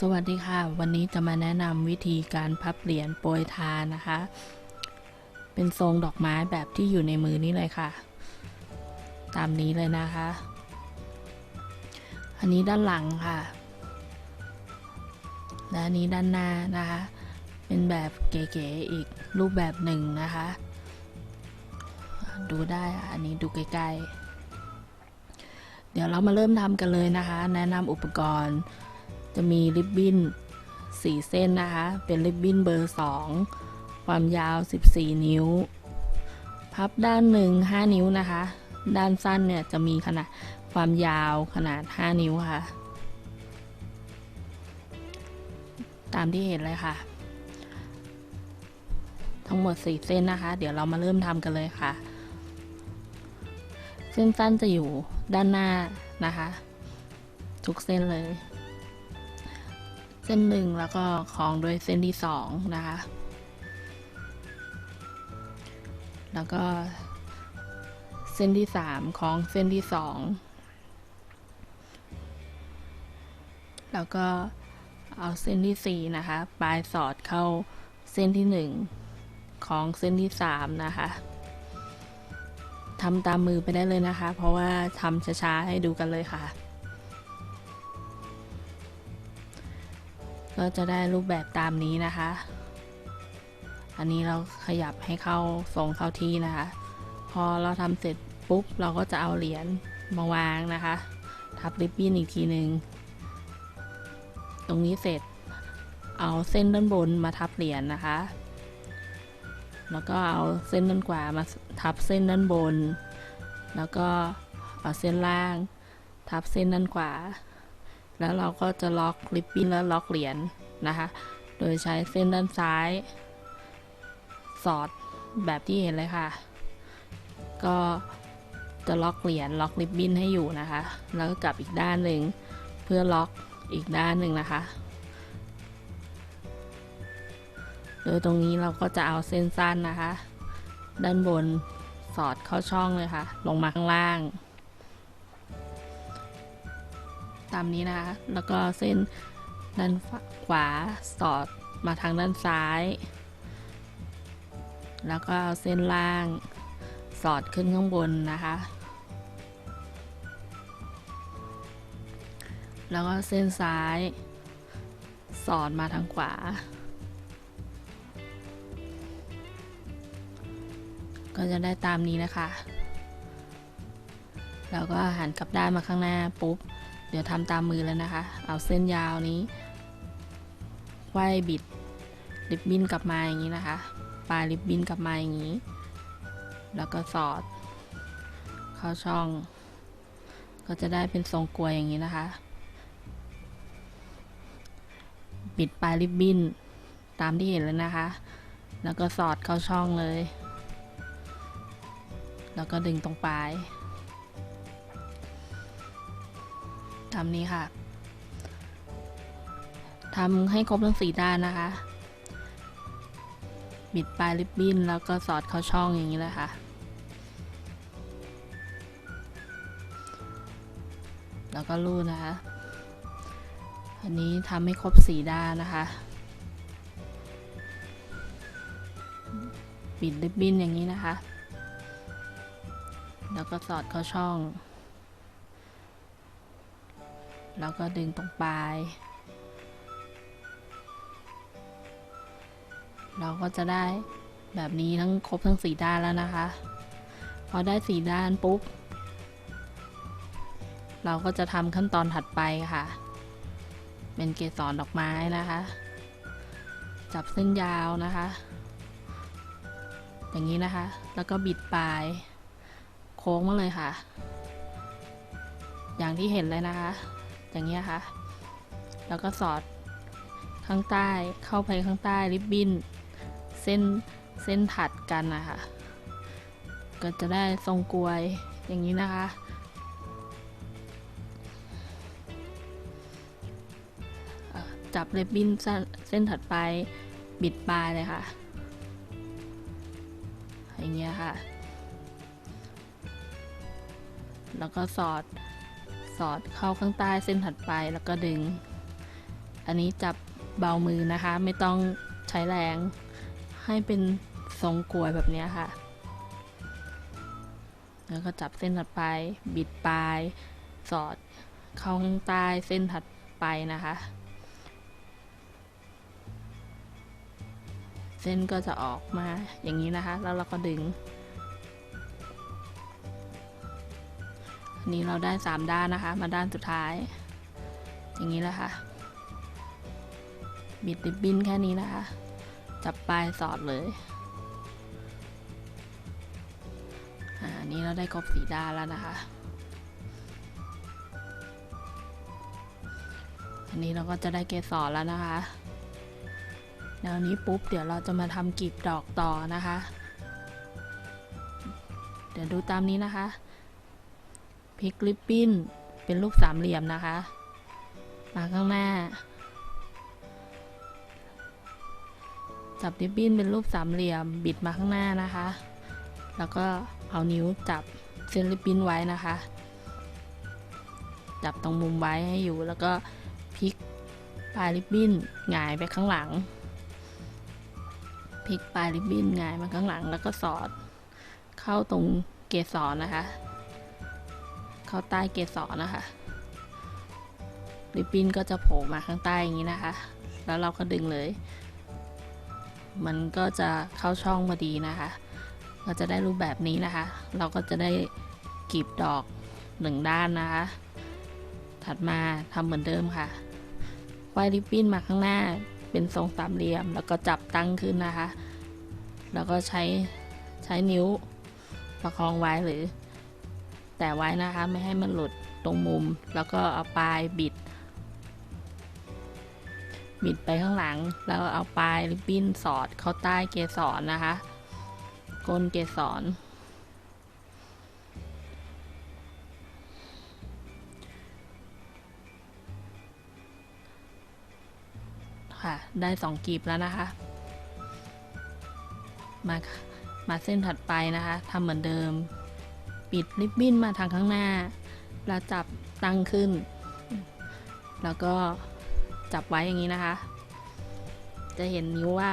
สวัสดีค่ะ วันนี้จะมาแนะนำวิธีการพับเหรียญโปรยทานนะคะ เป็นทรงดอกไม้แบบที่อยู่ในมือนี้เลยค่ะ ตามนี้เลยนะคะ อันนี้ด้านหลังค่ะ และอันนี้ด้านหน้านะคะ เป็นแบบเก๋ๆอีกรูปแบบหนึ่งนะคะ ดูได้อันนี้ดูใกล้ๆ เดี๋ยวเรามาเริ่มทำกันเลยนะคะ แนะนำอุปกรณ์ จะมีริบบิ้น4 เส้นนะคะ เป็นริบบิ้นเบอร์ 2 ความยาว 14 นิ้ว พับด้านหนึ่ง5 นิ้วนะคะ ด้านสั้นเนี่ยจะมีขนาดความยาวขนาด 5 นิ้วค่ะ ตามที่เห็นเลยค่ะ ทั้งหมด 4 เส้นนะคะ เดี๋ยวเรามาเริ่มทำกันเลยค่ะ เส้นสั้นจะอยู่ด้านหน้านะคะ ทุกเส้นเลย เส้นหนึ่งแล้วก็คล้องด้วยเส้นที่สองนะคะ แล้วก็เส้นที่สามคล้องเส้นที่สองแล้วก็เอาเส้นที่สี่นะคะ ปลายสอดเข้าเส้นที่หนึ่งคล้องเส้นที่สามนะคะทำตามมือไปได้เลยนะคะ เพราะว่าทำช้าๆให้ดูกันเลยค่ะ ก็จะได้รูปแบบตามนี้นะคะ อันนี้เราขยับให้เข้าทรงเข้าที่นะคะ พอเราทำเสร็จปุ๊บเราก็จะเอาเหรียญมาวางนะคะ ทับริบบิ้นอีกทีหนึ่งตรงนี้เสร็จเอาเส้นด้านบนมาทับเหรียญนะคะ แล้วก็เอาเส้นด้านขวามาทับเส้นด้านบน แล้วก็เอาเส้นล่าง ทับเส้นด้านขวา แล้วเราก็จะล็อกริบบิ้นแล้วล็อกเหรียญนะคะ โดยใช้เส้นด้านซ้าย สอดแบบที่เห็นเลยค่ะ ก็จะล็อกเหรียญล็อกริบบิ้นให้อยู่นะคะ แล้วก็กลับอีกด้านหนึ่งเพื่อล็อกอีกด้านหนึ่งนะคะ โดยตรงนี้เราก็จะเอาเส้นสั้นนะคะ ด้านบนสอดเข้าช่องเลยค่ะ ลงมาข้างล่าง ตามนี้นะคะ แล้วก็เส้นด้านขวาสอดมาทางด้านซ้าย แล้วก็เส้นล่างสอดขึ้นข้างบนนะคะ แล้วก็เส้นซ้าย สอดมาทางขวา ก็จะได้ตามนี้นะคะ แล้วก็หันกลับด้านมาข้างหน้าปุ๊บ ดี๋ยวทำตามมือแล้วนะคะ เอาเส้นยาวนี้ไขว้บิดริบบิ้นกลับมาอย่างนี้นะคะ ปลายริบบิ้นกลับมาอย่างนี้ แล้วก็สอด เข้าช่อง ก็จะได้เป็นทรงกลวยอย่างนี้นะคะบิดปลายริบบิ้นตามที่เห็นเลยนะคะ แล้วก็สอดเข้าช่องเลย แล้วก็ดึงตรงปลาย ทำนี้ค่ะทำให้ครบทั้งสี่ด้านนะคะ บิดปลายริบบิ้นแล้วก็สอดเข้าช่องอย่างนี้เลยค่ะ แล้วก็รูดนะคะ อันนี้ทำให้ครบสี่ด้านนะคะ บิดริบบิ้นอย่างนี้นะคะ แล้วก็สอดเข้าช่อง แล้วก็ดึงตรงปลาย เราก็จะได้แบบนี้ทั้งครบทั้งสี่ด้านแล้วนะคะ พอได้สี่ด้านปุ๊บ เราก็จะทำขั้นตอนถัดไปค่ะ เป็นเกสรดอกไม้นะคะ จับเส้นยาวนะคะ อย่างนี้นะคะ แล้วก็บิดปลาย โค้งมาเลยค่ะ อย่างที่เห็นเลยนะคะ อย่างเงี้ยค่ะ แล้วก็สอดข้างใต้เข้าไปข้างใต้ริบบิ้นเส้นเส้นถัดกันนะคะก็จะได้ทรงกลวยอย่างนี้นะคะ จับริบบิ้นเส้นเส้นถัดไปบิดปลายเลยค่ะ อย่างเงี้ยค่ะ แล้วก็สอด สอดเข้าข้างใต้เส้นถัดไปแล้วก็ดึง อันนี้จับเบามือนะคะ ไม่ต้องใช้แรง ให้เป็นทรงกลวยแบบนี้ค่ะ แล้วก็จับเส้นถัดไป บิดปลาย สอดเข้าข้างใต้เส้นถัดไปนะคะ เส้นก็จะออกมาอย่างนี้นะคะ แล้วเราก็ดึง นี้เราได้สามด้านนะคะ มาด้านสุดท้าย อย่างนี้แหละค่ะ บิดริบบิ้นแค่นี้นะคะ จับปลายสอดเลยอ่าอันนี้เราได้ครบสีด้านแล้วนะคะ อันนี้เราก็จะได้เกสรแล้วนะคะแนวนี้ปุ๊บเดี๋ยวเราจะมาทำกลีบดอกต่อนะคะ เดี๋ยวดูตามนี้นะคะ พลิกริบบิ้น เป็นรูปสามเหลี่ยมนะคะ มาข้างหน้า จับริบบิ้นเป็นรูปสามเหลี่ยม บิดมาข้างหน้านะคะ แล้วก็เอานิ้วจับเส้นริบบิ้นไว้นะคะ จับตรงมุมไว้ให้อยู่ แล้วก็พลิกปลายริบบิ้นหงายไปข้างหลัง พลิกปลายริบบิ้นหงายมาข้างหลัง แล้วก็สอดเข้าตรงเกสรนะคะ เข้าใต้เกสรนะคะริบบิ้นก็จะโผล่มาข้างใต้อย่างนี้นะคะ แล้วเราก็ดึงเลย มันก็จะเข้าช่องพอดีนะคะ ก็จะได้รูปแบบนี้นะคะ เราก็จะได้กลีบดอกหนึ่งด้านนะคะ ถัดมาทำเหมือนเดิมค่ะไวายริบบิ้นมาข้างหน้าเป็นทรงสามเหลี่ยม แล้วก็จับตั้งขึ้นนะคะ แล้วก็ใช้ใช้นิ้วประคองไว้หรือ แต่ไว้นะคะไม่ให้มันหลุดตรงมุม แล้วก็เอาปลายบิด บิดไปข้างหลัง แล้วเอาปลายริบบิ้นสอดเข้าใต้เกสรนะคะก้นเกสรค่ะได้สองกลีบแล้วนะคะ มามาเส้นถัดไปนะคะทำเหมือนเดิม ปิดริบบิ้นมาทางข้างหน้า แล้วจับตั้งขึ้น แล้วก็จับไว้อย่างนี้นะคะ จะเห็นนิ้วว่า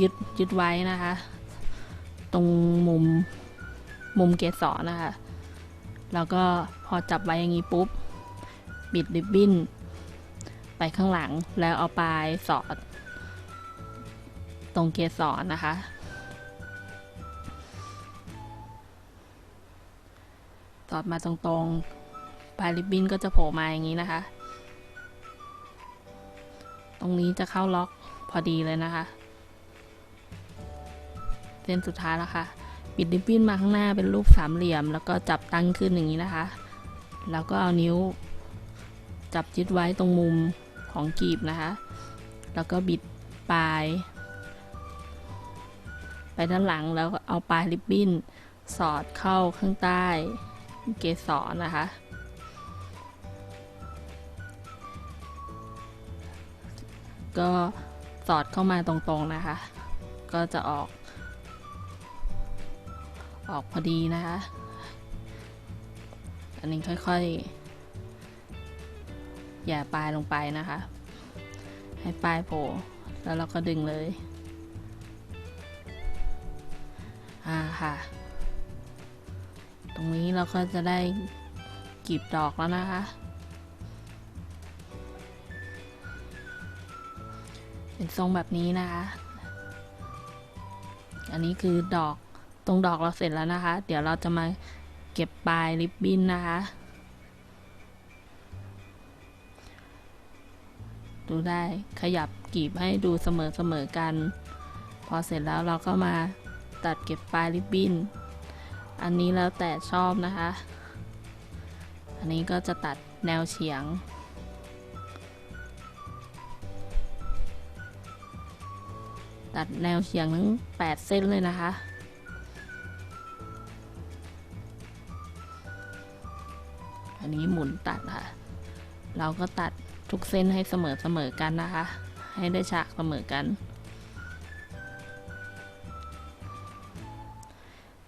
ยึดยึดไว้นะคะ ตรงมุมมุมเกสรนะคะ แล้วก็พอจับไว้อย่างนี้ปุ๊บ บิดริบบิ้น ไปข้างหลังแล้วเอาปลายสอด ตรงเกสรนะคะ สอดมาตรงๆ ปลายริบบิ้นก็จะโผล่มาอย่างนี้นะคะ ตรงนี้จะเข้าล็อกพอดีเลยนะคะ เส้นสุดท้ายแล้วค่ะ ปิดริบบิ้นมาข้างหน้าเป็นรูปสามเหลี่ยม แล้วก็จับตั้งขึ้นอย่างนี้นะคะ แล้วก็เอานิ้ว จับยึดไว้ตรงมุมของกีบนะคะ แล้วก็บิดปลายไปด้านหลังแล้วเอาปลายริบบิ้น สอดเข้าข้างใต้ เกสรนะคะ ก็สอดเข้ามาตรงๆนะคะ ก็จะออก ออกพอดีนะคะ อันนี้ค่อยๆ อย่าปลายลงไปนะคะ ให้ปลายโผล่แล้วเราก็ดึงเลย อ่าค่ะ รงนี้เราก็จะได้กลีบดอกแล้วนะคะ เป็นทรงแบบนี้นะคะ อันนี้คือดอกตรงดอกเราเสร็จแล้วนะคะ เดี๋ยวเราจะมาเก็บปลายริบบิ้นนะคะ ดูได้ขยับกลีบให้ดูเสมอเสมอกัน พอเสร็จแล้วเราก็มาตัดเก็บปลายริบบิ้น อันนี้แล้วแต่ชอบนะคะ อันนี้ก็จะตัดแนวเฉียง ตัดแนวเฉียงทั้ง 8 เส้นเลยนะคะอันนี้หมุนตัดค่ะ เราก็ตัดทุกเส้นให้เสมอเสมอกันนะคะ ให้ได้ฉากเสมอกัน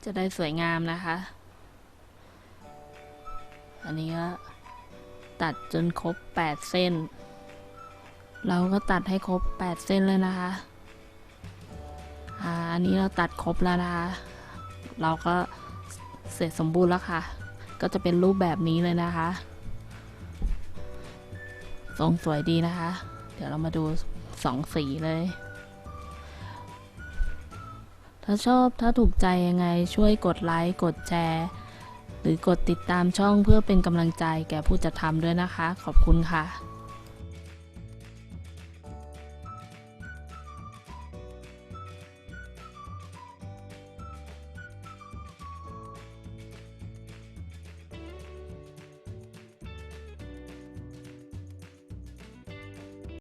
จะได้สวยงามนะคะ อันนี้ก็ตัดจนครบ 8 เส้น เราก็ตัดให้ครบ 8 เส้นเลยนะคะ อ่า อันนี้เราตัดครบแล้วนะคะ เราก็เสร็จสมบูรณ์แล้วค่ะ ก็จะเป็นรูปแบบนี้เลยนะคะ ทรงสวยดีนะคะ เดี๋ยวเรามาดูสองสีเลย ถ้าชอบถ้าถูกใจยังไงช่วยกดไลค์กดแชร์ หรือกดติดตามช่องเพื่อเป็นกำลังใจแก่ผู้จัดทำด้วยนะคะ ขอบคุณค่ะ